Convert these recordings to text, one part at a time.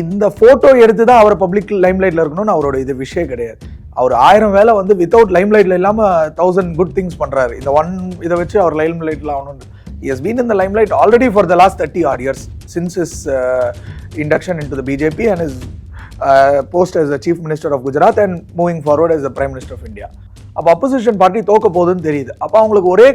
இந்த ஃபோட்டோ எடுத்து தான் அவர் பப்ளிக் லைம்லைட்டில் இருக்கணும்னு அவரோட இது விஷயம் கிடையாது. அவர் ஆயிரம் வேலை வந்து வித்தவுட் லைம்லைட்டில் இல்லாமல் தௌசண்ட் குட் திங்ஸ் பண்ணுறாரு இந்த ஒன் இதை வச்சு அவர் லைம்லைட்டில் ஆகணும் is been in the limelight already for the last thirty or years since is induction into the BJP and is post as the chief minister of Gujarat and moving forward as the prime minister of India அப்போ opposition party தோக்க போகுதுன்னு தெரியுது. அப்போ அவங்களுக்கு ஒரே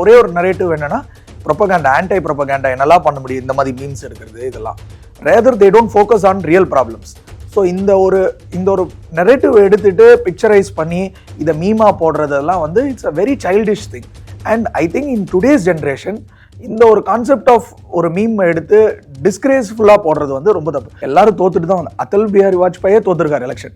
ஒரே ஒரு narrative என்னென்னா ப்ரொப்பகேண்டா ஆன்டை ப்ரொபகேண்டா என்னெல்லாம் பண்ண முடியும்? இந்த மாதிரி மீன்ஸ் எடுக்கிறது இதெல்லாம். Rather they don't focus on real problems so இந்த ஒரு இந்த ஒரு நெரேட்டிவ் எடுத்துட்டு பிக்சரைஸ் பண்ணி இதை மீமா போடுறதெல்லாம் வந்து it's a very childish thing and I think in today's generation இந்த ஒரு கான்செப்ட் ஆஃப் ஒரு மீம் எடுத்து டிஸ்கிரேஸ்ஃபுல்லாக போடுறது வந்து ரொம்ப தப்பு. எல்லாரும் தோத்துட்டு தான் வந்து அத்தல் பிஹாரி வாஜ்பாயே தோத்துருக்கார் எலெக்ஷன்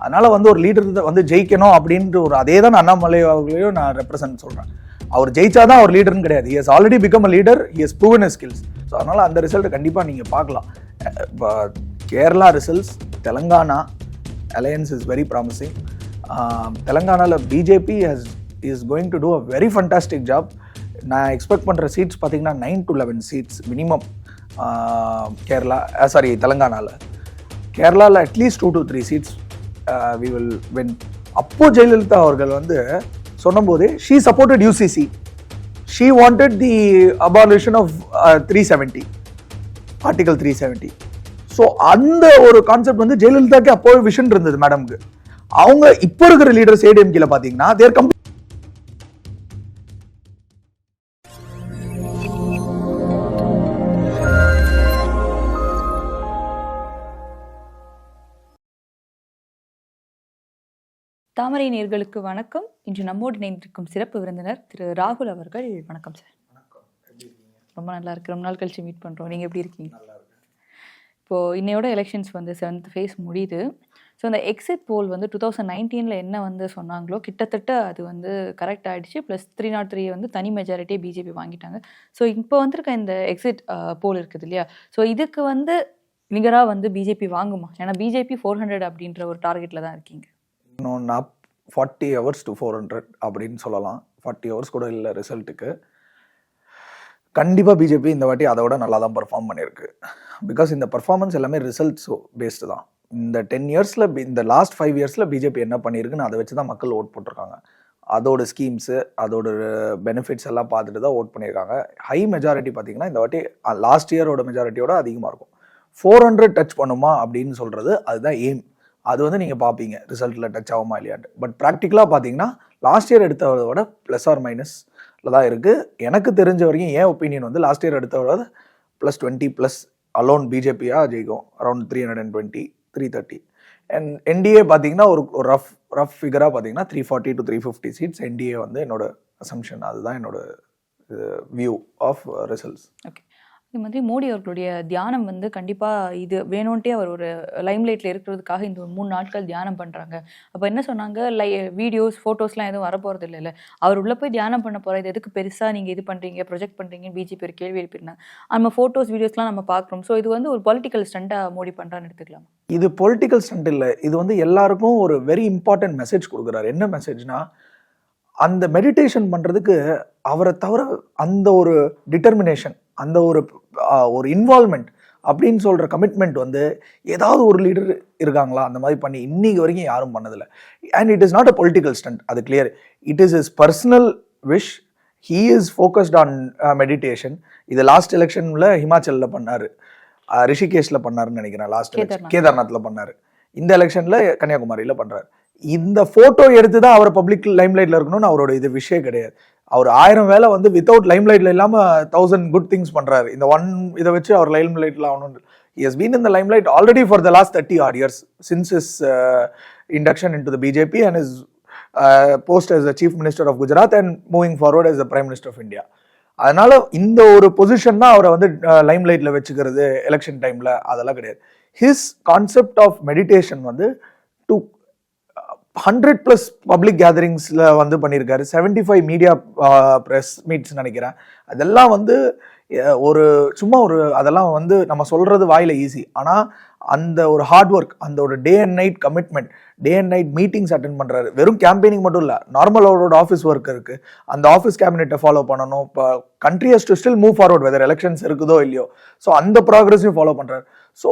அதனால் வந்து ஒரு லீடர் வந்து ஜெயிக்கணும் அப்படின்ற ஒரு அதே தான் அண்ணாமலை அவர்களையும் நான் ரெப்ரசன்ட் சொல்கிறேன் அவர் ஜெயிச்சா தான் அவர் லீடர்னு கிடையாது. Is already become a leader is proven skills so அதனால் அந்த ரிசல்ட் கண்டிப்பாக நீங்கள் பார்க்கலாம். இப்போ Kerala results Telangana alliance is very promising தெலங்கானாவில் BJP has is going to do a very fantastic job நான் எக்ஸ்பெக்ட் பண்ணுற சீட்ஸ் பார்த்தீங்கன்னா nine to eleven seats minimum Kerala sorry தெலங்கானாவில் கேரளாவில் at least two to three seats we will when அப்போ ஜெயலலிதா அவர்கள் வந்து சொன்னபோது she supported UCC she wanted the abolition of three seventy article three seventy so அந்த ஒரு concept வந்து ஜெயலலிதாக்கு அப்போவே விஷன் இருந்தது மேடம்க்கு அவங்க இப்போ இருக்கிற லீடர்ஸ் ஏடிஎம்கேல பார்த்தீங்கன்னா தேர் கம் தாமரை நேர்களுக்கு வணக்கம். இன்று நம்மோடு இணைந்திருக்கும் சிறப்பு விருந்தினர் திரு ராகுல் அவர்கள். வணக்கம் சார். ரொம்ப நல்லா இருக்கு. ரொம்ப நாள் கழிச்சு மீட் பண்றோம். நீங்க எப்படி இருக்கீங்க? இப்போ இன்னையோட எலெக்ஷன்ஸ் வந்து செவன்த் ஃபேஸ் முடியுது. ஸோ அந்த எக்ஸிட் போல் வந்து டூ தௌசண்ட் நைன்டீனில் என்ன வந்து சொன்னாங்களோ கிட்டத்தட்ட அது வந்து கரெக்ட் ஆயிடுச்சு. ப்ளஸ் த்ரீ நாட் த்ரீ வந்து தனி மெஜாரிட்டி பிஜேபி வாங்கிட்டாங்க. ஸோ இப்போ வந்திருக்க இந்த எக்ஸிட் போல் இருக்குது இல்லையா? ஸோ இதுக்கு வந்து நிகராக வந்து பிஜேபி வாங்குமா? ஏன்னா பிஜேபி ஃபோர் ஹண்ட்ரட் அப்படின்ற ஒரு டார்கெட்டில் தான் இருக்கீங்க. இன்னும் up forty hours to four hundred அப்படின்னு சொல்லலாம். ஃபார்ட்டி ஹவர்ஸ் கூட இல்லை ரிசல்ட்டுக்கு கண்டிப்பாக பிஜேபி இந்த வாட்டி அதை விட நல்லா தான் பர்ஃபார்ம் பண்ணியிருக்கு. பிகாஸ் இந்த பர்ஃபார்மன்ஸ் எல்லாமே ரிசல்ட்ஸ் பேஸ்டு தான். இந்த டென் இயர்ஸில் இந்த லாஸ்ட் ஃபைவ் இயர்ஸில் பிஜேபி என்ன பண்ணியிருக்குன்னு அதை வச்சு தான் மக்கள் ஓட் போட்டிருக்காங்க. அதோட ஸ்கீம்ஸு அதோட பெனிஃபிட்ஸ் எல்லாம் பார்த்துட்டு தான் ஓட் பண்ணியிருக்காங்க. ஹை மெஜாரிட்டி பார்த்தீங்கன்னா இந்த வாட்டி லாஸ்ட் இயரோட மெஜாரிட்டியோட அதிகமாக இருக்கும். ஃபோர் ஹண்ட்ரட் டச் பண்ணுமா அப்படின்னு சொல்கிறது அதுதான் எய்ம் அது வந்து நீங்கள் பார்ப்பீங்க ரிசல்ட்டில் டச் ஆகுமா இல்லையான்ட்டு. பட் ப்ராக்டிக்கலாக பார்த்தீங்கன்னா லாஸ்ட் இயர் எடுத்ததை விட ப்ளஸ் ஆர் மைனஸில் தான் இருக்குது எனக்கு தெரிஞ்ச வரைக்கும் என் ஒப்பீனியன் வந்து லாஸ்ட் இயர் எடுத்ததை விட ப்ளஸ் டுவெண்ட்டி ப்ளஸ் அலோன் பிஜேபியாக ஜெயிக்கும். Around three hundred and twenty three thirty and NDA பார்த்தீங்கன்னா ஒரு ஒரு ரஃப் ரஃப் ஃபிகராக பார்த்தீங்கன்னா three forty to three fifty seats NDA வந்து என்னோட அசம்ஷன் அதுதான் என்னோட வியூ ஆஃப் ரிசல்ட்ஸ் ஓகே இது மாதிரி மோடி அவர்களுடைய தியானம் வந்து கண்டிப்பாக இது வேணும்ன்ட்டே அவர் ஒரு லைம்லைட்டில் இருக்கிறதுக்காக இந்த ஒரு மூணு நாட்கள் தியானம் பண்ணுறாங்க அப்போ என்ன சொன்னாங்க? லை வீடியோஸ் ஃபோட்டோஸ்லாம் எதுவும் வரப்போகிறது இல்லை அவர் உள்ளே போய் தியானம் பண்ண போகிற இது எதுக்கு பெருசாக நீங்கள் இது பண்ணுறீங்க ப்ரொஜெக்ட் பண்ணுறீங்கன்னு பிஜேபி ஒரு கேள்வி எழுப்பியிருந்தாங்க நம்ம ஃபோட்டோஸ் வீடியோஸ்லாம் நம்ம பார்க்குறோம். ஸோ இது வந்து ஒரு பொலிட்டிக்கல் ஸ்டண்ட்டாக மோடி பண்ணுறான்னு எடுத்துக்கலாம்? இது பொலிட்டிக்கல் ஸ்டண்ட் இல்லை. இது வந்து எல்லாருக்கும் ஒரு வெரி இம்பார்ட்டன்ட் மெசேஜ் கொடுக்குறாரு. என்ன மெசேஜ்னா அந்த மெடிடேஷன் பண்ணுறதுக்கு அவரை தவிர அந்த ஒரு டிட்டர்மினேஷன் அந்த ஒரு ஒரு இன்வால்மெண்ட் அப்படின்னு சொல்கிற கமிட்மெண்ட் வந்து ஏதாவது ஒரு லீடர் இருக்காங்களா? அந்த மாதிரி பண்ணி இன்னைக்கு வரைக்கும் யாரும் பண்ணதில்லை. And it is not a political stunt அது clear it is is personal wish he is focused on meditation இது லாஸ்ட் எலெக்ஷனில் ஹிமாச்சலில் பண்ணார். ரிஷிகேஷில் பண்ணாருன்னு நினைக்கிறேன் லாஸ்ட். கேதார்நாத்தில் பண்ணார். இந்த எலெக்ஷனில் கன்னியாகுமரியில் பண்ணுறாரு இந்த ஃபோட்டோ எடுத்து தான் அவர் பப்ளிக் லைம்லைட்டில் இருக்கணும்னு அவரோட இது விஷயம் கிடையாது. அவர் ஆயிரம் வேலை வந்து வித்தவுட் லைம் லைட்ல இல்லாமல் தௌசண்ட் குட் திங்ஸ் பண்ணுறாரு இந்த ஒன் இதை வச்சு அவர் லைம் லைட்டில் ஆகணும் is been in the limelight already for the last thirty or years since is induction into the BJP and is post as a chief minister of Gujarat and moving forward as the prime minister of India அதனால இந்த ஒரு position தான் அவரை வந்து Lime லைட்ல வச்சுக்கிறது election டைம்ல அதெல்லாம் கிடையாது. ஹிஸ் கான்செப்ட் ஆஃப் மெடிடேஷன் வந்து டு ஹண்ட்ரட் ப்ளஸ் பப்ளிக் கேதரிங்ஸில் வந்து பண்ணியிருக்காரு. 75 ஃபைவ் மீடியா ப்ரெஸ் மீட்ஸ் நினைக்கிறேன். அதெல்லாம் வந்து ஒரு சும்மா ஒரு அதெல்லாம் வந்து நம்ம சொல்கிறது வாயில ஈஸி ஆனால் அந்த ஒரு ஹார்ட் ஒர்க் அந்த ஒரு day and night commitment day and night meetings attend பண்ணுறாரு வெறும் கேம்பெயினிங் மட்டும் இல்லை நார்மல் அவரோட ஆஃபீஸ் ஒர்க் இருக்குது அந்த ஆஃபீஸ் கேபினெட்டை ஃபாலோ பண்ணணும். இப்போ country has to still move forward whether elections இருக்குதோ இல்லையோ. ஸோ அந்த ப்ராக்ரஸையும் ஃபாலோ பண்ணுறாரு so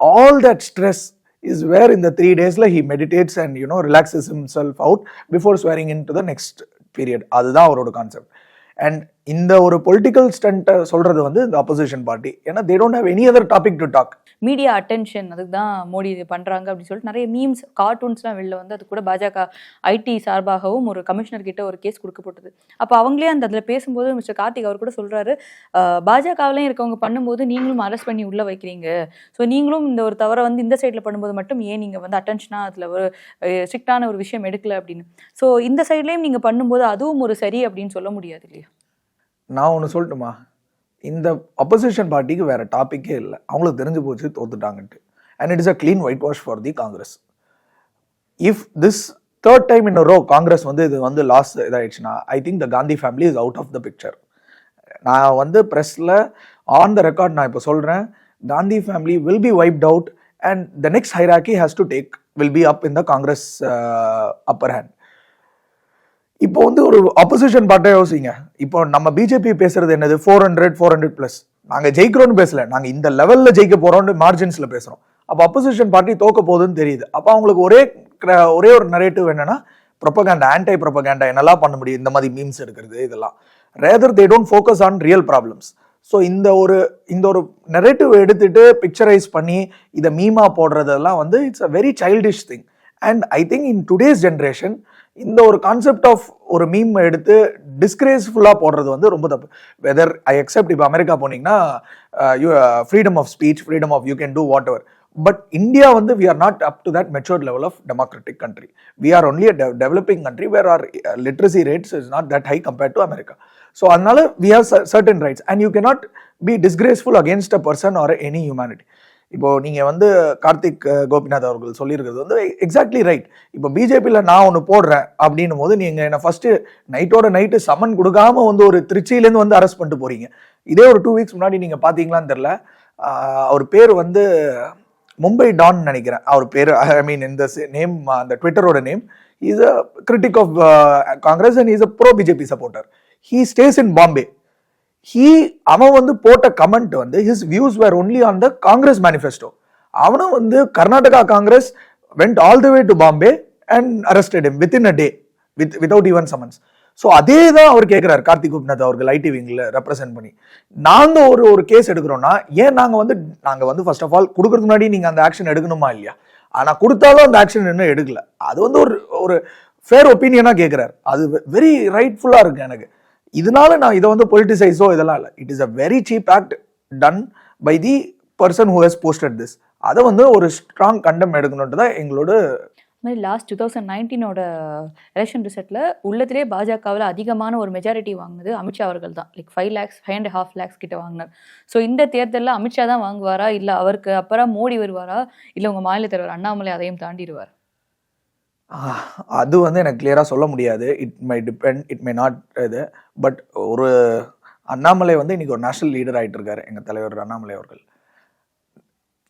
all that stress is where in the three days he meditates and you know relaxes himself out before swearing into the next period அதுதான் அவரோட concept and இந்த ஒரு political ஸ்டண்ட்டை சொல்றது வந்து இந்த அப்போசிஷன் பார்ட்டி ஏன்னா they don't have any other topic to talk media attention அதுக்கு தான் மோடி இது பண்ணுறாங்க அப்படின்னு சொல்லிட்டு நிறைய மீம்ஸ் கார்ட்டூன்ஸ்லாம் வெளில வந்து அது கூட பாஜக ஐடி சார்பாகவும் ஒரு கமிஷனர் கிட்ட ஒரு கேஸ் கொடுக்கப்பட்டது. அப்போ அவங்களே அந்த அதில் பேசும்போது மிஸ்டர் கார்த்திக் அவர் கூட சொல்கிறாரு பாஜகவிலையும் இருக்கவங்க பண்ணும்போது நீங்களும் அரெஸ்ட் பண்ணி உள்ளே வைக்கிறீங்க. ஸோ நீங்களும் இந்த ஒரு தவறை வந்து இந்த சைடில் பண்ணும்போது மட்டும் ஏன் நீங்கள் வந்து அட்டென்ஷனாக அதில் ஒரு ஸ்ட்ரிக்டான ஒரு விஷயம் எடுக்கல? அப்படின்னு. ஸோ இந்த சைட்லேயும் நீங்கள் பண்ணும்போது அதுவும் ஒரு சரி அப்படின்னு சொல்ல முடியாது இல்லையா? நான் ஒன்று சொல்லட்டுமா? இந்த அப்போசிஷன் பார்ட்டிக்கு வேறு டாப்பிக்கே இல்லை. அவங்களுக்கு தெரிஞ்சு போச்சு தோத்துட்டாங்கன்ட்டு. And it is a clean whitewash for the Congress if this third time in row Congress வந்து இது வந்து loss இதாகிடுச்சுன்னா I think the Gandhi family is out of the picture நான் வந்து ப்ரெஸ்ஸில் ஆன் த ரெக்கார்ட் நான் இப்போ சொல்கிறேன் Gandhi family will be wiped out and the next hierarchy has to take will be up in the Congress upper hand இப்போ வந்து ஒரு opposition பார்ட்டை யோசிங்க. இப்போ நம்ம பிஜேபி பேசுறது என்னது? Four hundred four hundred plus நாங்க ஜெயிக்கிறோம்னு பேசல. நாங்க இந்த லெவல்ல ஜெயிக்க போறோம்னு மார்ஜின்ஸ்ல பேசுறோம். அப்போ அப்போசிஷன் பார்ட்டி தோக்க போகுதுன்னு தெரியுது. அப்போ அவங்களுக்கு ஒரே ஒரே ஒரு நரேட்டிவ் என்னன்னா ப்ரொபகேண்டா ஆன்டை ப்ரொபகேண்டா என்னெல்லாம் பண்ண முடியும்? இந்த மாதிரி மீம்ஸ் எடுக்கிறது இதெல்லாம். Rather they don't focus on real problems so இந்த ஒரு இந்த ஒரு நெரேட்டிவ் எடுத்துட்டு பிக்சரைஸ் பண்ணி இதை மீமா போடுறதெல்லாம் வந்து it's a very childish thing and I think in today's generation இந்த ஒரு கான்செப்ட் ஆஃப் ஒரு மீம் எடுத்து டிஸ்கிரேஸ்ஃபுல்லாக போடுறது வந்து ரொம்ப தப்பு. வெதர் ஐ அக்செப்ட் இப்போ அமெரிக்கா போனீங்கன்னா you freedom of speech freedom of you can do whatever but India வந்து we are not up to that matured level of democratic country we are only developing country where our literacy rates is not that high compared to America so அதனால we have certain rights and you can not be disgraceful against a person or any humanity இப்போ நீங்க வந்து கார்த்திக் கோபிநாத் அவர்கள் சொல்லியிருக்கிறது வந்து exactly right இப்போ பிஜேபியில் நான் ஒன்று போடுறேன் அப்படின்னும் போது நீங்க என்ன ஃபர்ஸ்ட் நைட்டோட நைட்டு சம்மன் கொடுக்காம வந்து ஒரு திருச்சியிலேருந்து வந்து அரெஸ்ட் பண்ணிட்டு போறீங்க. இதே ஒரு டூ வீக்ஸ் முன்னாடி நீங்க பாத்தீங்களான்னு தெரியல. அவர் பேர் வந்து மும்பை டான் நினைக்கிறேன். அவர் பேர் ஐ மீன் இந்த நேம் அந்த ட்விட்டரோட name is a critic of Congress and is a pro BJP supporter he stays in Bombay he அவன் வந்து போட்ட கமெண்ட் வந்து his views were only on the Congress manifesto அவனும் வந்து Karnataka Congress went all the way to Bombay and arrested him within a day with without even summons so அதே தான் அவர் கேட்குறாரு கார்த்திக் கோபிநாத் அவர்கள் ஐடி விங்கில் ரெப்ரசென்ட் பண்ணி. நாங்கள் ஒரு ஒரு கேஸ் எடுக்கிறோன்னா ஏன் நாங்கள் வந்து நாங்கள் வந்து ஃபர்ஸ்ட் ஆஃப் ஆல் கொடுக்கறதுக்கு முன்னாடி நீங்கள் அந்த ஆக்ஷன் எடுக்கணுமா இல்லையா? ஆனால் கொடுத்தாலும் அந்த ஆக்ஷன் இன்னும் எடுக்கல. அது வந்து ஒரு ஒரு ஃபேர் ஒப்பீனியனாக கேட்குறாரு அது வெரி ரைட்ஃபுல்லாக இருக்கு எனக்கு. இதனால நான் இதை வந்து பொலிட்டிசைஸோ இதெல்லாம் இல்லை. It is a very cheap act done by the person who has posted this அதை வந்து ஒரு ஸ்ட்ராங் கண்டம் எடுக்கணுன்ட்டு தான் எங்களோட மாதிரி லாஸ்ட் டூ தௌசண்ட் நைன்டீனோட எலெக்ஷன் ரிசல்ட்டில் உள்ளத்திலே பாஜகவில் அதிகமான ஒரு மெஜாரிட்டி வாங்கினது அமித்ஷா அவர்கள் தான். Like five lakhs five and half lakhs கிட்ட வாங்கினார். ஸோ இந்த தேர்தலில் அமித்ஷா தான் வாங்குவாரா? இல்லை அவருக்கு அப்புறம் மோடி வருவாரா? இல்லை உங்கள் மாநில தலைவர் அண்ணாமலை அதையும் தாண்டிடுவார்? அது வந்து எனக்கு கிளியராக சொல்ல முடியாது. It may depend it may not இது. பட் ஒரு அண்ணாமலை வந்து இன்னைக்கு ஒரு நேஷனல் லீடர் ஆகிட்டு இருக்காரு எங்கள் தலைவர் அண்ணாமலை அவர்கள்.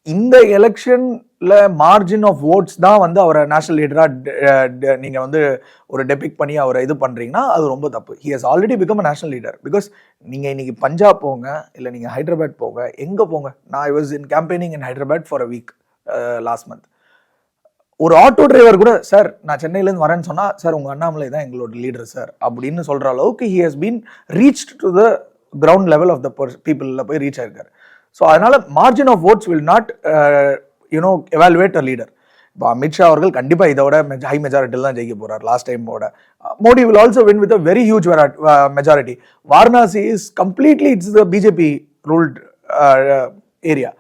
இந்த எலெக்ஷனில் மார்ஜின் ஆஃப் ஓட்ஸ் தான் வந்து அவரை நேஷனல் லீடராக நீங்கள் வந்து ஒரு டெபிக் பண்ணி அவரை இது பண்ணுறீங்கன்னா அது ரொம்ப தப்பு. He has already become a national leader because நீங்கள் இன்னைக்கு பஞ்சாப் போங்க இல்லை நீங்கள் ஹைதராபாத் போங்க எங்கே போங்க? நான் I was in campaigning in Hyderabad for a week last month ஒரு ஆட்டோ டிரைவர் கூட சார் நான் சென்னையிலேருந்து வரேன்னு சொன்னால் சார் உங்கள் அண்ணாமலை தான் எங்களோட லீடர் சார். அப்படின்னு சொல்கிற அளவுக்கு he has been reach to the ground level of the பீப்புளில் போய் ரீச் ஆயிருக்காரு. ஸோ அதனால் margin of votes will not you know evaluate a leader இப்போ அமித்ஷா அவர்கள் கண்டிப்பாக இதோட ஹை மெஜாரிட்டியில் தான் ஜெயிக்க போகிறார் last டைமோட Modi will also win with a very huge majority Varanasi is completely it's the BJP ruled area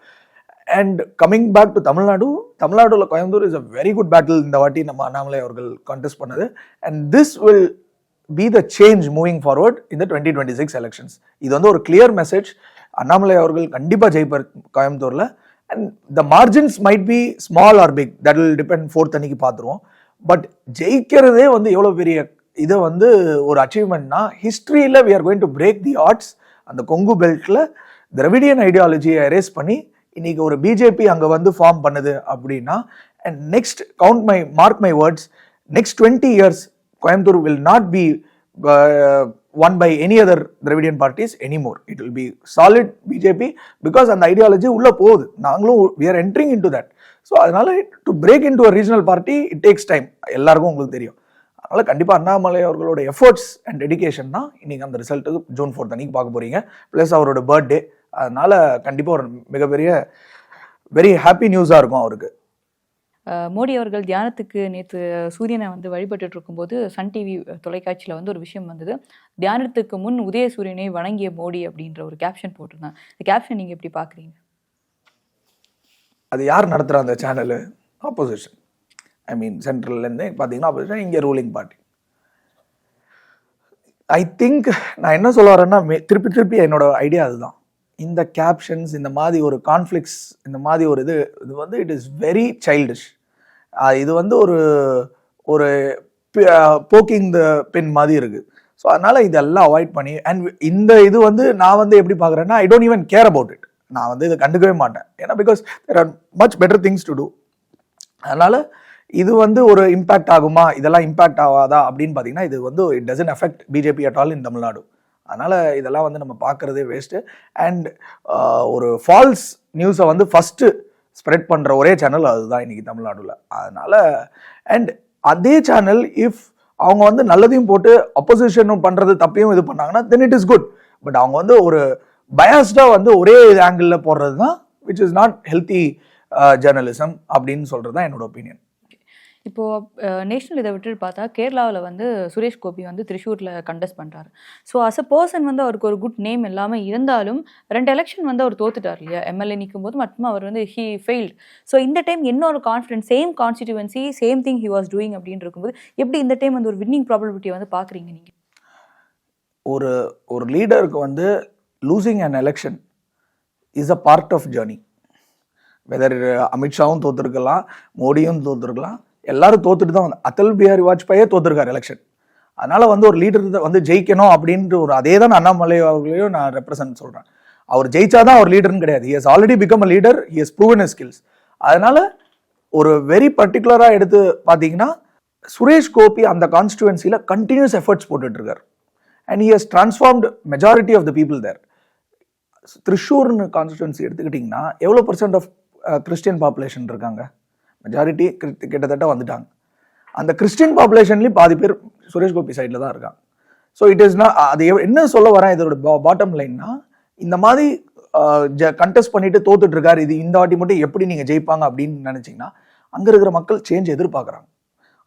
and coming back to Tamil Nadu தமிழ்நாடுல Coimbatore is a very good battle இந்த வாட்டி நம்ம அண்ணாமலை அவர்கள் contest பண்ணது. And this will be the change moving forward இந்த twenty twenty six elections இது வந்து ஒரு கிளியர் மெசேஜ் அண்ணாமலை அவர்கள் கண்டிப்பாக ஜெயிப்பார் கோயம்புத்தூரில். And the margins might be small or big that will depend fourth அன்னைக்கு பார்த்துருவோம். பட் ஜெயிக்கிறதே வந்து எவ்வளோ பெரிய இதை வந்து ஒரு அச்சீவ்மெண்ட்னா ஹிஸ்ட்ரியில் we are going to break the odds அந்த கொங்கு பெல்ட்டில் திரவிடியன் ஐடியாலஜியை அரேஸ் பண்ணி இன்னைக்கு ஒரு பிஜேபி அங்கே வந்து ஃபார்ம் பண்ணுது அப்படின்னா and next count my mark my words next twenty years Coimbatore will not be won by any other Dravidian parties anymore it will be solid BJP because அந்த ideology உள்ளே போகுது. நாங்களும் we are entering into that so அதனால to break into regional party it takes time எல்லாருக்கும் உங்களுக்கு தெரியும். அதனால கண்டிப்பாக அண்ணாமலை அவர்களோட எஃபர்ட்ஸ் அண்ட் டெடிகேஷன் தான் இன்னைக்கு அந்த ரிசல்ட்டுக்கு ஜூன் ஃபோர்த் அன்னைக்கு பார்க்க போறீங்க. ப்ளஸ் அவரோட பர்த்டே அதனால கண்டிப்பாக ஒரு மிகப்பெரிய வெரி ஹாப்பி நியூஸாக இருக்கும் அவருக்கு. மோடி அவர்கள் தியானத்துக்கு நேற்று சூரியனை வந்து வழிபட்டுட்டு இருக்கும்போது சன் டிவி தொலைக்காட்சியில் வந்து ஒரு விஷயம் வந்தது. தியானத்துக்கு முன் உதய சூரியனை வணங்கிய மோடி அப்படின்ற ஒரு கேப்ஷன் போட்டிருந்தாங்க. இந்த கேப்ஷன் நீங்கள் எப்படி பார்க்குறீங்க? அது யார் நடத்துகிற அந்த சேனலு ஆப்போசிஷன் ஐ மீன் சென்ட்ரல்லேருந்து பார்த்தீங்கன்னா ஆப்போசிஷன் இங்கே ரூலிங் பார்ட்டி ஐ திங்க் நான் என்ன சொல்ல வரேன்னா மே- திருப்பி திருப்பி என்னோட ஐடியா அதுதான். இந்த கேப்ஷன்ஸ் இந்த மாதிரி ஒரு கான்ஃப்ளிக்ஸ் இந்த மாதிரி ஒரு இது இது வந்து இட் இஸ் வெரி சைல்டிஷ் இது வந்து ஒரு ஒரு போக்கிங் த பென் மாதிரி இருக்குது ஸோ அதனால் இதெல்லாம் அவாய்ட் பண்ணி அண்ட் இந்த இது வந்து நான் வந்து எப்படி பார்க்குறேன்னா I don't even care about it நான் வந்து இதை கண்டுக்கவே மாட்டேன். ஏன்னா because there are much better things to do அதனால் இது வந்து ஒரு இம்பாக்ட் ஆகுமா? இதெல்லாம் இம்பாக்ட் ஆகாதா? அப்படின்னு பார்த்தீங்கன்னா இது வந்து it doesn't affect BJP at all in Tamil Nadu அதனால் இதெல்லாம் வந்து நம்ம பார்க்குறதே வேஸ்ட்டு அண்ட் ஒரு ஃபால்ஸ் நியூஸை வந்து ஃபஸ்ட்டு ஸ்ப்ரெட் பண்ணுற ஒரே சேனல் அதுதான் இன்னைக்கு தமிழ்நாடுல அதனால் அண்ட் அதே சேனல் இஃப் அவங்க வந்து நல்லதையும் போட்டு அப்போசிஷனும் பண்ணுறது தப்பையும் இது பண்ணாங்கன்னா then it is good but அவங்க வந்து ஒரு பயாஸ்டாக வந்து ஒரே ஆங்கிளில் போடுறது தான் which is not healthy journalism அப்படின்னு சொல்கிறது தான் என்னோட ஒப்பீனியன் இப்போது நேஷனல் இதை விட்டுட்டு பார்த்தா கேரளாவில் வந்து சுரேஷ் கோபி வந்து திரிஷூரில் கண்டெஸ்ட் பண்ணுறாரு ஸோ அஸ் அ பர்சன் வந்து அவருக்கு ஒரு குட் நேம் எல்லாமே இருந்தாலும் ரெண்டு எலெக்ஷன் வந்து அவர் தோத்துட்டார் இல்லையா? எம்எல்ஏ நிற்கும் போது மட்டும் அவர் வந்து ஹி ஃபெயில்ட் ஸோ இந்த டைம் என்ன ஒரு confidence same constituency same thing he was doing அப்படின்னு இருக்கும்போது எப்படி இந்த டைம் வந்து ஒரு வின்னிங் ப்ராபபிலிட்டியை வந்து பார்க்குறீங்க நீங்கள் ஒரு ஒரு லீடருக்கு வந்து losing an election is a part of journey whether அமித்ஷாவும் தோத்துருக்கலாம் மோடியும் தோத்துருக்கலாம் எல்லாரும் தோத்துட்டு தான் வந்து அத்தல் பிஹாரி வாஜ்பாயே தோத்துருக்காரு எலெக்ஷன் அதனால வந்து ஒரு லீடர் வந்து ஜெயிக்கணும் அப்படின்ற ஒரு அதே தான் அண்ணாமலை அவர்களையும் நான் ரெப்ரசன்ட் சொல்றேன். அவர் ஜெயிச்சாதான் அவர் லீடர்னு கிடையாது. He has already become a leader he has proven skills அதனால ஒரு வெரி பர்டிகுலரா எடுத்து பார்த்தீங்கன்னா சுரேஷ் கோபி அந்த கான்ஸ்டுவன்சியில் கண்டினியூஸ் எஃபர்ட்ஸ் போட்டுட்டு இருக்காரு. And he has transformed majority of the people there த்ரிஷூர்னு constituency எடுத்துக்கிட்டிங்கன்னா எவ்வளோ பர்சன்ட் ஆஃப் கிறிஸ்டியன் பாப்புலேஷன் இருக்காங்க? மெஜாரிட்டி கிட்டத்தட்ட வந்துட்டாங்க. அந்த கிறிஸ்டின் பாப்புலேஷன்லேயும் பாதி பேர் சுரேஷ் கோபி சைடில் தான் இருக்காங்க. ஸோ இட் இஸ் நான் அது எவ்- என்ன சொல்ல வரேன் இதோட பாட்டம் லைன்னா இந்த மாதிரி கண்டெஸ்ட் பண்ணிட்டு தோத்துட்டு இருக்காரு இது இந்த வாட்டி மட்டும் எப்படி நீங்கள் ஜெயிப்பாங்க அப்படின்னு நினச்சிங்கன்னா அங்கே இருக்கிற மக்கள் சேஞ்ச் எதிர்பார்க்குறாங்க.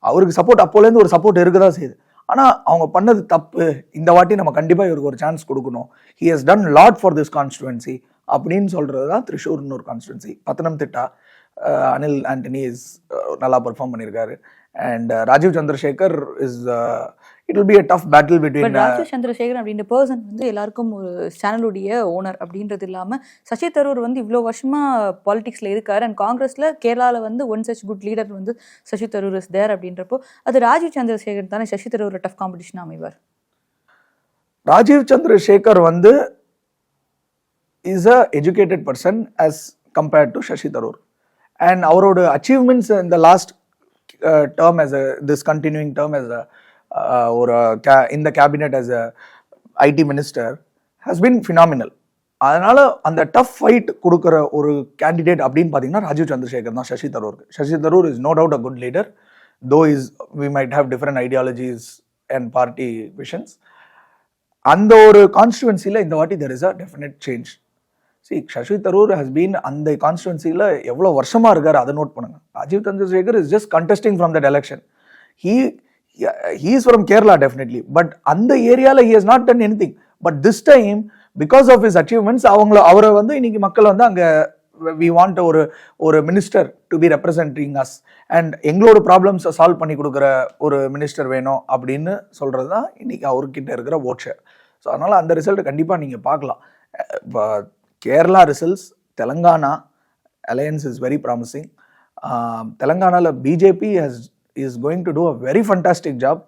அவருக்கு சப்போர்ட் அப்போலேருந்து ஒரு சப்போர்ட் இருக்க தான் செய்யுது. ஆனால் அவங்க பண்ணது தப்பு. இந்த வாட்டி நம்ம கண்டிப்பாக இவருக்கு ஒரு சான்ஸ் கொடுக்கணும். He has done lot for this constituency அப்படின்னு சொல்கிறது தான் திருஷூர்னு ஒரு கான்ஸ்டுவன்சி பத்தனம்திட்டா திட்டா அனில் ஆண்டனி இஸ் நல்லா பெர்ஃபார்ம் பண்ணியிருக்காரு and Rajeev Chandrasekhar is it will be a tough battle but between Rajeev Chandrasekhar அப்படின்ற பர்சன் வந்து எல்லாருக்கும் ஒரு சேனலுடைய ஓனர் அப்படின்றது இல்லாமல் சசி தரூர் வந்து இவ்வளோ வருஷமா பாலிடிக்ஸில் இருக்காரு. அண்ட் காங்கிரஸில் கேரளாவில் வந்து ஒன் சச் குட் லீடர் வந்து சசி தரூர் இஸ் தேர் அப்படின்றப்போ அது ராஜீவ் சந்திரசேகர் தானே சசி தரூர் டஃப் காம்படிஷன் அமைவார்? ராஜீவ் சந்திரசேகர் வந்து is a educated person as compared to Shashi Tharoor. And அவரோட அச்சீவ்மெண்ட்ஸ் இந்த last term as a this continuing term as a ஒரு கே இந்த cabinet as a IT minister has been phenomenal அதனால அந்த டஃப் ஃபைட் கொடுக்குற ஒரு கேண்டிடேட் அப்படின்னு பார்த்தீங்கன்னா ராஜீவ் சந்திரசேகர் தான் Sasi தரூருக்கு Shashi Tharoor is no doubt a good leader though is we might have different ideologies and party visions அந்த ஒரு கான்ஸ்டுவன்சியில் இந்த வாட்டி there is a definite change C Shashi Tharoor has been அந்த கான்ஸ்டுவன்சியில் எவ்வளோ வருஷமாக இருக்கார்? அதை நோட் பண்ணுங்க. Rajeev Chandrasekhar is just contesting from that election he he is from Kerala definitely but அந்த ஏரியாவில் he has not done any thing but this time because of is achievements அவங்கள அவரை வந்து இன்னைக்கு மக்கள் வந்து அங்கே வி வாண்ட் ஒரு ஒரு minister to be representing us and எங்களோட ப்ராப்ளம்ஸை சால்வ் பண்ணி கொடுக்குற ஒரு மினிஸ்டர் வேணும் அப்படின்னு சொல்கிறது தான் இன்னைக்கு அவர்கிட்ட இருக்கிற ஓட்ஷர் ஸோ அதனால் அந்த ரிசல்ட் கண்டிப்பாக நீங்கள் பார்க்கலாம். இப்போ Kerala results Telangana alliance is very promising தெலங்கானாவில் BJP has is going to do a very fantastic job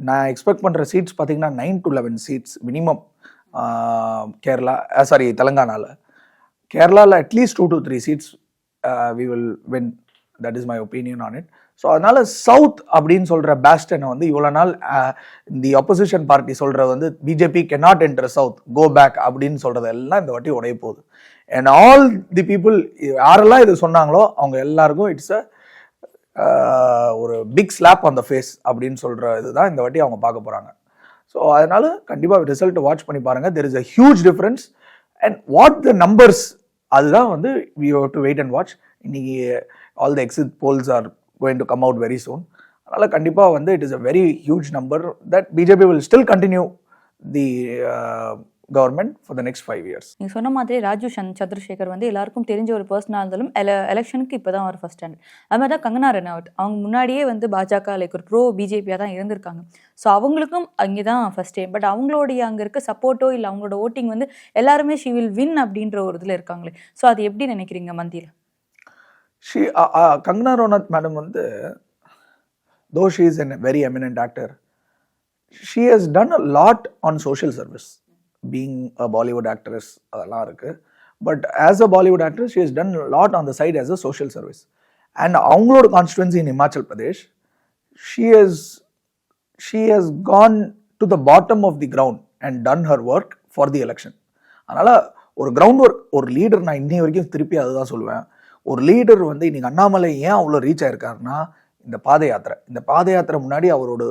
நான் எக்ஸ்பெக்ட் பண்ணுற சீட்ஸ் பார்த்தீங்கன்னா nine to eleven seats minimum Kerala sorry தெலங்கானாவில் கேரளாவில் at least two to three seats we will win that is my opinion on it so அதனால south அப்படின்னு சொல்ற பேஸ்டனை வந்து இவ்வளோ நாள் தி அப்போசிஷன் பார்ட்டி சொல்றது வந்து BJP K not enter south go back அப்படின்னு சொல்கிறது எல்லாம் இந்த வாட்டி உடைய போகுது. அண்ட் ஆல் தி பீப்புள் யாரெல்லாம் இது சொன்னாங்களோ அவங்க எல்லாருக்கும் இட்ஸ் அ ஒரு big slap on the face அப்படின்னு சொல்கிற இதுதான் இந்த வாட்டி அவங்க பார்க்க போகிறாங்க ஸோ அதனால கண்டிப்பாக ரிசல்ட் வாட்ச் பண்ணி பாருங்க. There is a huge difference and what the numbers அதுதான் வந்து we have to wait and watch இன்னைக்கு all the exit polls are going to come out very soon அதனால் கண்டிப்பாக வந்து it is a very huge number that BJP will still continue the government for the next five years நீங்கள் சொன்ன மாதிரி ராஜு சந்த் சந்திரசேகர் வந்து எல்லாருக்கும் தெரிஞ்ச ஒரு பர்சனாக இருந்தாலும் எல எலெக்ஷனுக்கு இப்போ தான் அவர் ஃபர்ஸ்ட் ஸ்டாண்டர்ட் அது மாதிரி தான் கங்கனா ரனாவட் அவங்க முன்னாடியே வந்து பாஜக லைக் ஒரு ப்ரோ பிஜேபியாக தான் இருந்திருக்காங்க. ஸோ அவங்களுக்கும் அங்கே தான் ஃபர்ஸ்ட் டைம் பட் அவங்களுடைய அங்கே இருக்க சப்போர்ட்டோ இல்லை அவங்களோட ஓட்டிங் வந்து எல்லாருமே ஷி வில் வின் அப்படின்ற ஒரு இதில் இருக்காங்களே. ஸோ அது எப்படி நினைக்கிறீங்க மந்தியில்? ஷி கங்கனா ரோனத் மேடம் வந்து though she is an very eminent actor she has done a lot on social service being a Bollywood actress அதெல்லாம் இருக்குது but as a Bollywood actress she has done lot on the side as a social service and அவங்களோட constituency in Himachal Pradesh she has she has gone to the bottom of the ground and done her work for the election அதனால் ஒரு ground work ஒரு leader நான் இன்னி வரைக்கும் திருப்பி அதுதான் சொல்லுவேன் ஒரு லீடர் வந்து இன்னைக்கு அண்ணாமலை ஏன் அவ்வளோ ரீச் ஆயிருக்காருன்னா இந்த பாத யாத்திரை. இந்த பாத யாத்திரை முன்னாடி அவரோட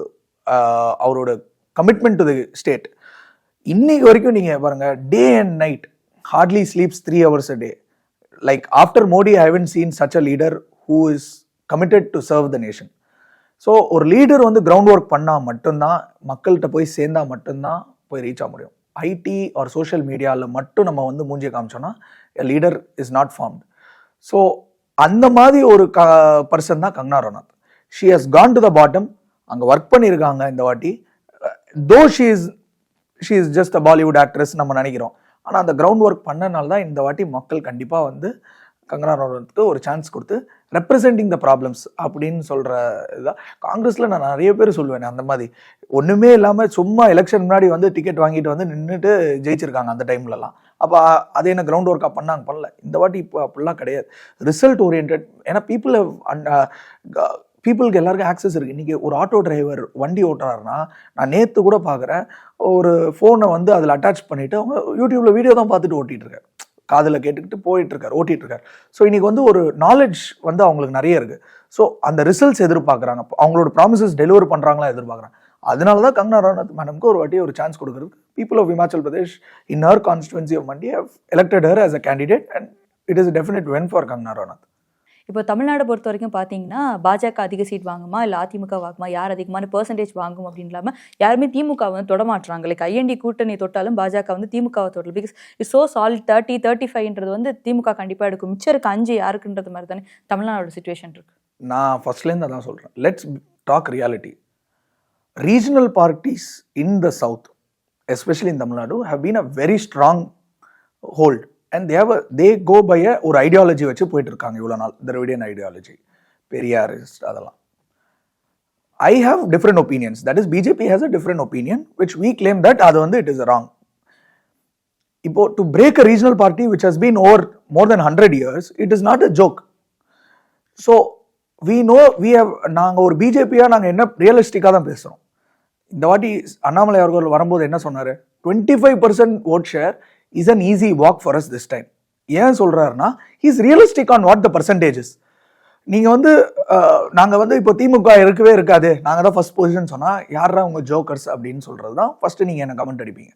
அவரோட கமிட்மெண்ட் டு தி ஸ்டேட் இன்னைக்கு வரைக்கும் நீங்கள் பாருங்கள் day and night hardly sleeps three hours a day like after Modi I haven't seen such a leader who is committed to serve the nation so ஒரு லீடர் வந்து ground work பண்ணால் மட்டும்தான் மக்கள்கிட்ட போய் சேர்ந்தா மட்டும்தான் போய் ரீச் ஆக முடியும். ஐடி ஆர் சோஷியல் மீடியாவில் மட்டும் நம்ம வந்து மூஞ்சியை காமிச்சோன்னா leader is not formed so அந்த மாதிரி ஒரு க பர்சன் தான் Kangana Ranaut she has gone to the bottom அங்கே ஒர்க் பண்ணியிருக்காங்க இந்த வாட்டி. Though she is she is just a Bollywood actress நம்ம நினைக்கிறோம். ஆனால் அந்த கிரவுண்ட் ஒர்க் பண்ணனால தான் இந்த வாட்டி மக்கள் கண்டிப்பாக வந்து கங்கனா ரனாத்துக்கு ஒரு சான்ஸ் கொடுத்து ரெப்ரசென்டிங் த ப்ராப்ளம்ஸ் அப்படின்னு சொல்கிற இதுதான் காங்கிரஸில் நான் நிறைய பேர் சொல்லுவேன் அந்த மாதிரி. ஒன்றுமே இல்லாமல் சும்மா எலெக்ஷன் முன்னாடி வந்து டிக்கெட் வாங்கிட்டு வந்து நின்றுட்டு ஜெயிச்சிருக்காங்க அந்த டைம்லலாம் அப்போ அதே என்ன கிரவுண்ட் ஒர்க்காக பண்ணாங்க? பண்ணல. இந்த வாட்டி இப்போ அப்படிலாம் கிடையாது. ரிசல்ட் ஓரியன்ட் ஏன்னா பீப்புள் பீப்புளுக்கு எல்லாருக்கும் ஆக்சஸ் இருக்குது இன்றைக்கி ஒரு ஆட்டோ டிரைவர் வண்டி ஓட்டுறாருன்னா நான் நேற்று கூட பார்க்குறேன் ஒரு ஃபோனை வந்து அதில் அட்டாச் பண்ணிவிட்டு அவங்க யூடியூப்பில் வீடியோ தான் பார்த்துட்டு ஓட்டிகிட்டு காதில் கேட்டுக்கிட்டு போயிட்டுருக்கார் ஓட்டிகிட்ருக்கார் ஸோ இன்றைக்கி வந்து ஒரு நாலேஜ் வந்து அவங்களுக்கு நிறைய இருக்குது ஸோ அந்த ரிசல்ட்ஸ் எதிர்பார்க்குறாங்க அவங்களோட ப்ராமிசஸ் டெலிவர் பண்ணுறாங்களா எதிர்பார்க்குறாங்க அதனால தான் கங்கனா ரனாத் மேடம்க்கு ஒரு வாட்டி ஒரு சான்ஸ் கொடுக்குறதுக்கு people of Himachal Pradesh in her constituency of Mandi have elected her as a candidate and it is definite win for Kangana Ranaut இப்போ தமிழ்நாடு பொறுத்த வரைக்கும் பார்த்தீங்கன்னா பாஜக அதிக சீட் வாங்குமா? இல்லை அதிமுக வாங்குமா? யார் அதிகமான பெர்சன்டேஜ் வாங்கும் அப்படின்னு இல்லாமல் யாருமே திமுக வந்து தொடமாட்டுறாங்க லைக் ஐஎன்டி கூட்டணி தொட்டாலும் பாஜக வந்து திமுகவை தொட்டல because it's so solid thirty thirty ஃபைவ்ன்றது வந்து திமுக கண்டிப்பாக எடுக்கும். மிச்சம் இருக்க அஞ்சு யாருக்குன்றது மாதிரி தானே தமிழ்நாடோட சுச்சுவேஷன் இருக்கு. நான் ஃபர்ஸ்ட்லேருந்து அதான் சொல்கிறேன் let's talk reality regional parties in the south especially in Tamil Nadu have been a very strong hold and they they go by அ ஒரு ஐடியாலஜி வச்சு போயிட்டு இருக்காங்க இவ்வளோ நாள். திராவிடியன் ஐடியாலஜி பெரியாரிஸ்ட் அதெல்லாம். I have different opinions that is BJP has a different opinion which we claim that அது வந்து it is wrong இப்போ to break a regional party which has been over more then hundred years it is not a joke so we know we have நாங்கள் ஒரு பிஜேபியாக நாங்கள் என்ன ரியலிஸ்டிக்காக தான் பேசுகிறோம் இந்த வாட்டி அண்ணாமலை அவர்கள் வரும்போது என்ன சொன்னார்? Twenty five percent vote share is an easy walk for us this time ஏன் சொல்கிறாருன்னா is realistic on what the percentages நீங்கள் வந்து நாங்கள் வந்து இப்போ திமுக இருக்கவே இருக்காது. நாங்கள் தான் ஃபர்ஸ்ட் பொசிஷன் சொன்னால் யாரா உங்கள் ஜோக்கர்ஸ் அப்படின்னு சொல்கிறது தான் ஃபஸ்ட்டு நீங்கள் என்ன கமெண்ட் அடிப்பீங்க.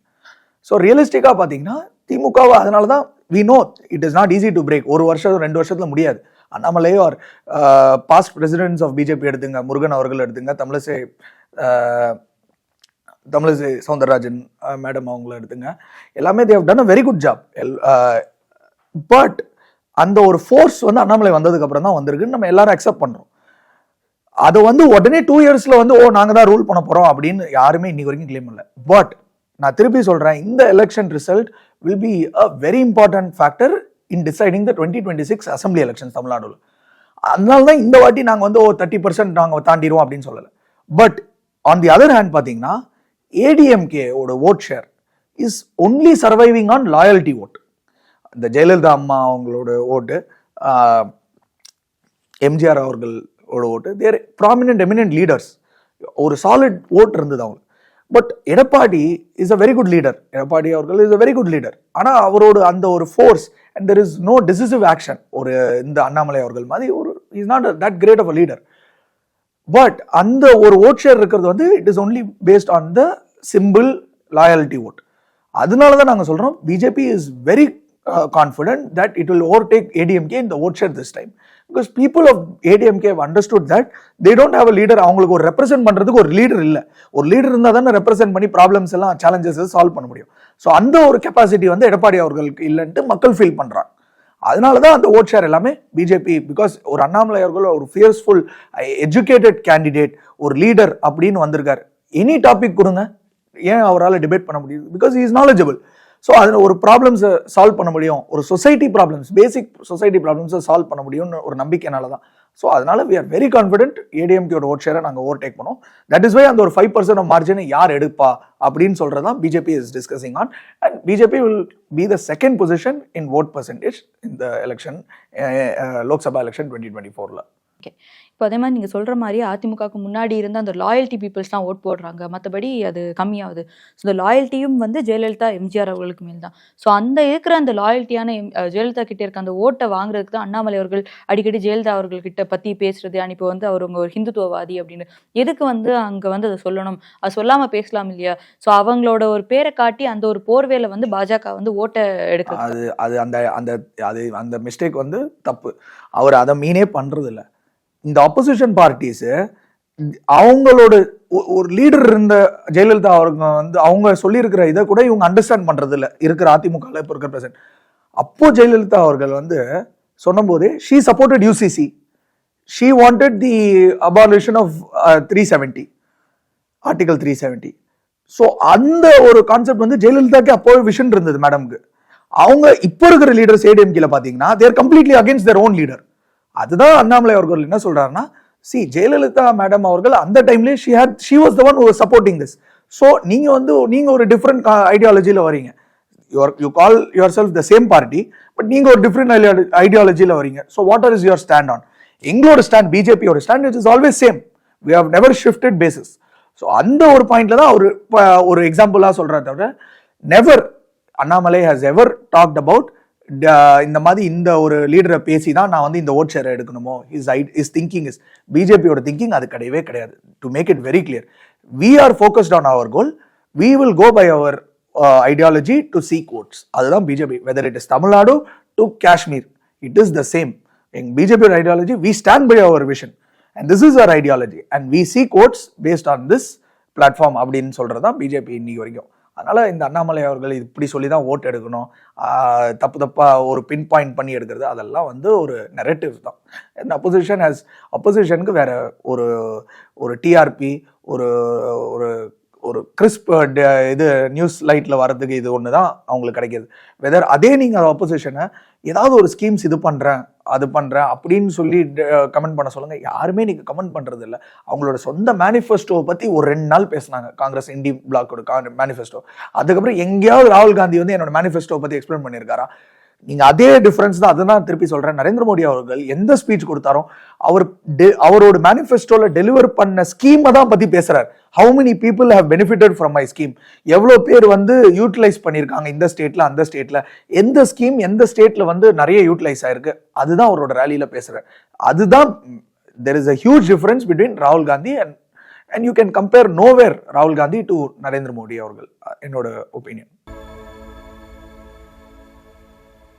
ஸோ ரியலிஸ்டிக்காக பார்த்தீங்கன்னா திமுகவை அதனால தான் we know it is not easy to break ஒரு வருஷம் ரெண்டு வருஷத்தில் முடியாது. Annamalai are past presidents of BJP எடுத்துங்க முருகன் அவர்கள் எடுத்துங்க தமிழிசை தமிழிசை சவுந்தரராஜன் மேடம் அவங்கள எடுத்துங்க. எல்லாமே they've done a very good job L but அந்த ஒரு ஃபோர்ஸ் வந்து அண்ணாமலை வந்ததுக்கு அப்புறம் தான் வந்திருக்குன்னு நம்ம எல்லாரும் அக்செப்ட் பண்ணுறோம் அதை வந்து உடனே டூ இயர்ஸில் வந்து ஓ நாங்கள் தான் ரூல் பண்ண போகிறோம் அப்படின்னு யாருமே இன்னைக்கு வரைக்கும் கிளைம் இல்லை. பட் நான் திருப்பி சொல்கிறேன் இந்த election result will be a very important factor in deciding the twenty twenty six assembly election தமிழ்நாடுல. அதனால தான் இந்த வாட்டி நாங்கள் வந்து ஓ தேர்ட்டி பர்சன்ட் நாங்கள் தாண்டிடுவோம் அப்படின்னு சொல்லலை. But on the other hand பார்த்தீங்கன்னா ஏடிஎம்கே ஓட vote share is only surviving on loyalty vote இந்த ஜெயலலிதா அம்மா அவங்களோட ஓட்டு எம்ஜிஆர் அவர்களோட ஓட்டு தேர் ப்ராமினென்ட் எமினென்ட் லீடர்ஸ் ஒரு சாலிட் ஓட் இருந்தது அவங்களுக்கு but Edappadi is a very good leader Edappadi அவர்கள் is a very good leader ஆனால் அவரோட அந்த ஒரு force and there is no decisive action ஒரு இந்த அண்ணாமலை அவர்கள் மாதிரி ஒரு is not that great of a leader but அந்த ஒரு ஓட் ஷேர் இருக்கிறது வந்து it is only based on the simple loyalty vote அதனால தான் நாங்கள் சொல்கிறோம் BJP is very confident that it will overtake ADMK இந்த vote share this time because people of ADMK understood that they don't have a leader அவங்களுக்கு ஒரு represent பண்ணுறதுக்கு ஒரு leader இல்லை. ஒரு லீடர் இருந்தால் தானே ரெப்ரசென்ட் பண்ணி ப்ராப்ளம்ஸ் எல்லாம் சேலஞ்சஸ் சால்வ் பண்ண முடியும். ஸோ அந்த ஒரு கெப்பாசிட்டி வந்து எடப்பாடி அவர்களுக்கு இல்லைன்ட்டு மக்கள் ஃபீல் பண்ணுறாங்க அதனால தான் அந்த ஓட் ஷேர் எல்லாமே பிஜேபி பிகாஸ் ஒரு அண்ணாமலை அவர்கள் ஒரு ஃபியர்ஸ்ஃபுல் எஜுகேட்டட் கேண்டிடேட் ஒரு லீடர் அப்படின்னு வந்திருக்கார். எனி டாபிக் கொடுங்க. ஏன் அவரால் டிபேட் பண்ண முடியுது? பிகாஸ் இஸ் நாலேஜபிள் ஸோ அதில் ஒரு ப்ராப்ளம்ஸை சால்வ் பண்ண முடியும். ஒரு சொசைட்டி ப்ராப்ளம்ஸ் பேசிக் சொசைட்டி ப்ராப்ளம்ஸை சால்வ் பண்ண முடியும்னு ஒரு நம்பிக்கைனால தான் ஸோ அதனால வி ஆர் வெரி கான்ஃபிடென்ட் ஏடிஎம்கேயோட ஓட் ஷேரை நாங்கள் ஓவர் டேக் பண்ணோம். தட் இஸ் வை அந்த ஒரு ஃபைவ் பர்சன்ட் ஆஃப் மார்ஜினை யார் எடுப்பா அப்படின்னு சொல்கிறது தான் BJP is discussing on and BJP will be the second position in vote percentage இந்த election Lok Sabha election twenty twenty ஃபோரில் ஓகே. இப்போ அதே மாதிரி நீங்கள் சொல்கிற மாதிரி அதிமுகவுக்கு முன்னாடி இருந்த அந்த லாயல்ட்டி பீப்புள்ஸ்லாம் ஓட் போடுறாங்க. மற்றபடி அது கம்மியாகுது. ஸோ இந்த லாயல்ட்டியும் வந்து ஜெயலலிதா எம்ஜிஆர் அவர்களுக்கு மேல் தான். ஸோ அந்த இருக்கிற அந்த லாயல்ட்டியான எம் ஜெயலலிதா கிட்ட இருக்க அந்த ஓட்டை வாங்குறதுக்கு தான் அண்ணாமலை அவர்கள் அடிக்கடி ஜெயலலிதா அவர்கள்கிட்ட பற்றி பேசுறது. அண்ட் இப்போ வந்து அவர் உங்க ஒரு ஹிந்துத்துவவாதி அப்படின்னு. எதுக்கு வந்து அங்கே வந்து அதை சொல்லணும்? அது சொல்லாமல் பேசலாம் இல்லையா? ஸோ அவங்களோட ஒரு பேரை காட்டி அந்த ஒரு போர்வேல வந்து பாஜக வந்து ஓட்டை எடுக்க அது அது அந்த அந்த அது அந்த மிஸ்டேக் வந்து தப்பு. அவர் அதை மீனே பண்றது இந்த ஆப்போசிஷன் பார்ட்டிஸ் அவங்களோட ஒரு லீடர் இருந்த ஜெயலலிதா அவங்க வந்து அவங்க சொல்லியிருக்கிற இதை கூட இவங்க அண்டர்ஸ்டாண்ட் பண்றது இல்ல இருக்கிற அதிமுக ல இப்போ இருக்கிற பிரசன்ட் அப்போ ஜெயலலிதா அவர்கள் வந்து சொன்னபோது she supported UCC she wanted the abolition of three seventy article three seventy so அந்த ஒரு கான்செப்ட் வந்து ஜெயலலிதாக்கு அப்போவே விஷன் இருந்தது மேடம்க்கு அவங்க இப்போ இருக்கிற லீடர்ஸ் ஏடிஎம்கேல பார்த்தீங்கன்னா they're completely against their own leader அதுதான் அண்ணாமலை அவர்கள் என்ன சொல்றாருன்னா சி ஜெயலலிதா மேடம் அவர்கள் அந்த டைம்லேயே she had she was the one supporting this so நீங்க வந்து நீங்க ஒரு டிஃப்ரெண்ட் ஐடியாலஜியில் வரீங்க your you call yourself the same party but நீங்க ஒரு டிஃப்ரெண்ட் ஐடியாலஜியில் வரீங்க so what are is your stand on எங்களோட ஸ்டாண்ட் பிஜேபியோட stand it is always same we have never shifted basis so அந்த ஒரு பாயிண்ட்ல தான் ஒரு ஒரு எக்ஸாம்பிளாக சொல்கிறத தவிர never Annamalai has ever talked about இந்த மாதிரி இந்த ஒரு லீடரை பேசி தான் நான் வந்து இந்த ஓட் ஷேரை எடுக்கணுமோ? Is I is thinking is பிஜேபியோட திங்கிங் அது கிடையவே கிடையாது. To make it very clear we are focused on our goal we will go by our ideology to seek votes அதுதான் BJP whether it is Tamil Nadu to Kashmir it is the same எங் பிஜேபியோட ideology we stand by our vision and this is our ideology and we seek votes based on this platform அப்படின்னு சொல்றது தான் BJP இன்னைக்கு வரைக்கும். அதனால் இந்த அண்ணாமலை அவர்கள் இப்படி சொல்லி தான் ஓட் எடுக்கணும் தப்பு தப்பாக ஒரு பின் பாயிண்ட் பண்ணி எடுக்கிறது அதெல்லாம் வந்து ஒரு நெரட்டிவ் தான். இந்த அப்போசிஷன் ஹேஸ் அப்போசிஷனுக்கு வேறு ஒரு ஒரு டிஆர்பி ஒரு ஒரு ஒரு கிறிஸ்ப் இது நியூஸ் லைட்டில் வர்றதுக்கு இது ஒன்று தான் அவங்களுக்கு கிடைக்கிது. வெதர் அதே நீங்கள் அப்போசிஷனை ஏதாவது ஒரு ஸ்கீம்ஸ் இது பண்ணுறேன் அது பண்ணுறேன் அப்படின்னு சொல்லி கமெண்ட் பண்ண சொல்லுங்கள் யாருமே நீங்கள் கமெண்ட் பண்ணுறது இல்லை. அவங்களோட சொந்த மேனிஃபெஸ்டோவை பற்றி ஒரு ரெண்டு நாள் பேசுனாங்க. காங்கிரஸ் இண்டி பிளாக்கோட மேனிஃபெஸ்டோ அதுக்கப்புறம் எங்கேயாவது ராகுல் காந்தி வந்து என்னோட மேனிஃபெஸ்டோவை பற்றி எக்ஸ்பிளைன் பண்ணியிருக்காரா? நீங்க அதே டிஃபரன்ஸ் தான் அதை தான் திருப்பி சொல்றேன். நரேந்திர மோடி அவர்கள் எந்த ஸ்பீச் கொடுத்தாரோ அவர் டெ அவரோட மேனிஃபெஸ்டோல டெலிவர் பண்ண ஸ்கீமை தான் பத்தி பேசுறாரு. How many people have benefited from my scheme எவ்வளோ பேர் வந்து யூட்டிலைஸ் பண்ணியிருக்காங்க இந்த ஸ்டேட்ல அந்த ஸ்டேட்ல எந்த ஸ்கீம் எந்த ஸ்டேட்ல வந்து நிறைய யூட்டிலைஸ் ஆயிருக்கு? அதுதான் அவரோட ரேலியில பேசுறாரு அதுதான் there is a huge difference between ராகுல் Gandhi and and you can compare nowhere ராகுல் காந்தி டு நரேந்திர மோடி அவர்கள் என்னோட ஒப்பீனியன்